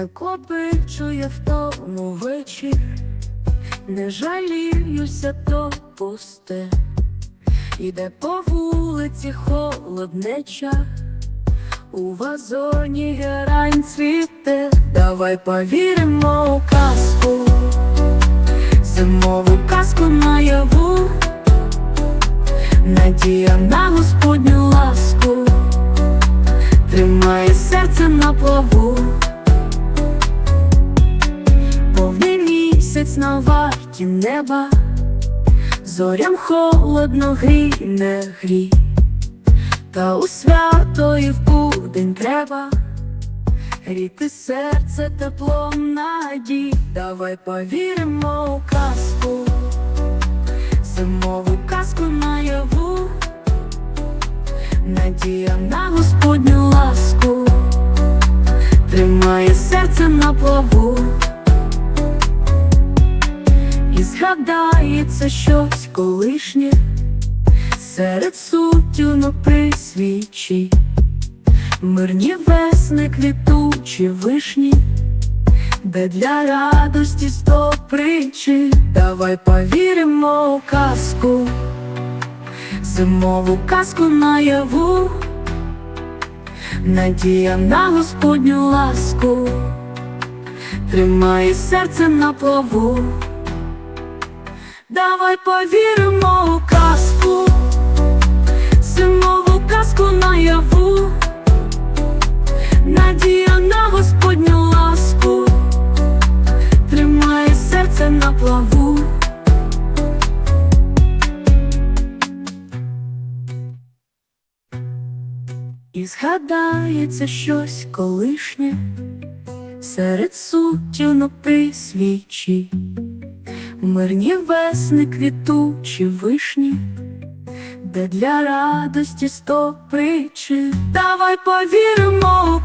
накопичує в тому вечір, не жаліюся, то пусте, іде по вулиці холоднеча, у вазоні герань цвіте, давай повіримо у казку, зимову казку наяву, надія на Господню ласку. Тримає серце на плаву, місяць на варті неба, зорям холодно грій, не грій, та у свято і в будень треба гріти серце теплом надій, давай повіримо у казку, зимову казку наяву. Надія на згадається щось колишнє серед сутінок при свічі, мирні весни, квітучі вишні, де для радості сто причі, давай повіримо у казку зимову казку наяву, надія на Господню ласку, тримає серце на плаву, давай повіримо у казку, зимову казку наяву, надія на Господню ласку, тримає серце на плаву. І згадається щось колишнє. Серед сутінок при свічі, мирні весни, квітучі вишні, де для радості сто причин. Давай повіримо